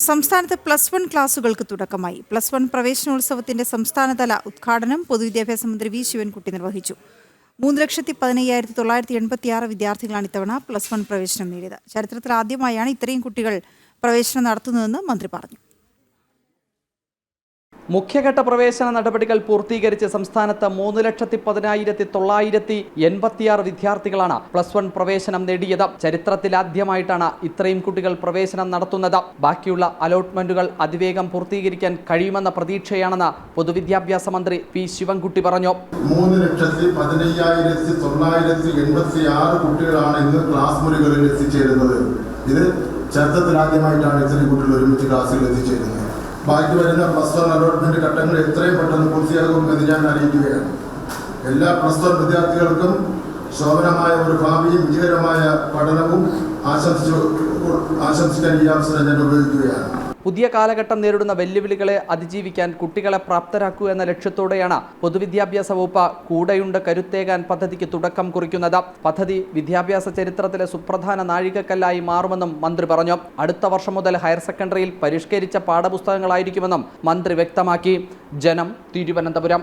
സംസ്ഥാനത്ത് plus one ക്ലാസുകൾക്ക് തുടക്കമായി. Plus one പ്രവേശനോത്സവത്തിന്റെ സംസ്ഥാനതല ഉദ്ഘാടനം പൊതുവിദ്യാഭ്യാസ മന്ത്രി വി ശിവൻകുട്ടി നിർവഹിച്ചു. മൂന്ന് ലക്ഷത്തി പതിനയ്യായിരത്തി തൊള്ളായിരത്തി എൺപത്തി ആറ് വിദ്യാർത്ഥികളാണ് ഇത്തവണ പ്ലസ് വൺ പ്രവേശനം നേടിയത്. ചരിത്രത്തിൽ ആദ്യമായാണ് ഇത്രയും കുട്ടികൾ പ്രവേശനം നടത്തുന്നതെന്ന് മന്ത്രി പറഞ്ഞു. മുഖ്യഘട്ട പ്രവേശന നടപടികൾ പൂർത്തീകരിച്ച് സംസ്ഥാനത്ത് മൂന്ന് ലക്ഷത്തി പതിനായിരത്തി തൊള്ളായിരത്തി എൺപത്തിയാറ് വിദ്യാർത്ഥികളാണ് പ്ലസ് വൺ പ്രവേശനം നേടിയത്. ചരിത്രത്തിലാദ്യമായിട്ടാണ് ഇത്രയും കുട്ടികൾ പ്രവേശനം നടത്തുന്നത്. ബാക്കിയുള്ള അലോട്ട്മെന്റുകൾ അതിവേഗം പൂർത്തീകരിക്കാൻ കഴിയുമെന്ന പ്രതീക്ഷയാണെന്ന് പൊതുവിദ്യാഭ്യാസ മന്ത്രി പി ശിവൻകുട്ടി പറഞ്ഞു. മൂന്ന് ലക്ഷത്തി പതിനയ്യായിരത്തി തൊള്ളായിരത്തി എൺപത്തി ആറ് കുട്ടികളാണ് ഇന്ന് ക്ലാസ് മുറികളിൽ എത്തിച്ചേരുന്നത്. ഇത് ചരിത്രത്തിലാദ്യമായിട്ടാണ് ഇത്രയും കുട്ടികൾ ഒരുമിച്ച് ക്ലാസ്സിൽ എത്തിച്ചേരുന്നത്. ബാക്കി വരുന്ന പ്ലസ് വൺ അലോട്ട്മെന്റ് ഘട്ടങ്ങൾ എത്രയും പെട്ടെന്ന് പൂർത്തിയാകും എന്ന് ഞാൻ അറിയിക്കുകയാണ്. എല്ലാ പ്ലസ് വൺ വിദ്യാർത്ഥികൾക്കും ശോഭനമായ ഒരു ഭാവിയും വിജയകരമായ പഠനവും ആശംസിച്ചു ആശംസിക്കാൻ ഈ അവസരം ഞാൻ ഉപയോഗിക്കുകയാണ്. പുതിയ കാലഘട്ടം നേരിടുന്ന വെല്ലുവിളികളെ അതിജീവിക്കാൻ കുട്ടികളെ പ്രാപ്തരാക്കുക എന്ന ലക്ഷ്യത്തോടെയാണ് പൊതുവിദ്യാഭ്യാസ വകുപ്പ് കൂടെയുണ്ട് കരുത്തേകാൻ പദ്ധതിക്ക് തുടക്കം കുറിക്കുന്നത്. പദ്ധതി വിദ്യാഭ്യാസ ചരിത്രത്തിലെ സുപ്രധാന നാഴികക്കല്ലായി മാറുമെന്നും മന്ത്രി പറഞ്ഞു. അടുത്ത വർഷം മുതൽ ഹയർ സെക്കൻഡറിയിൽ പരിഷ്കരിച്ച പാഠപുസ്തകങ്ങളായിരിക്കുമെന്നും മന്ത്രി വ്യക്തമാക്കി. ജനം തിരുവനന്തപുരം.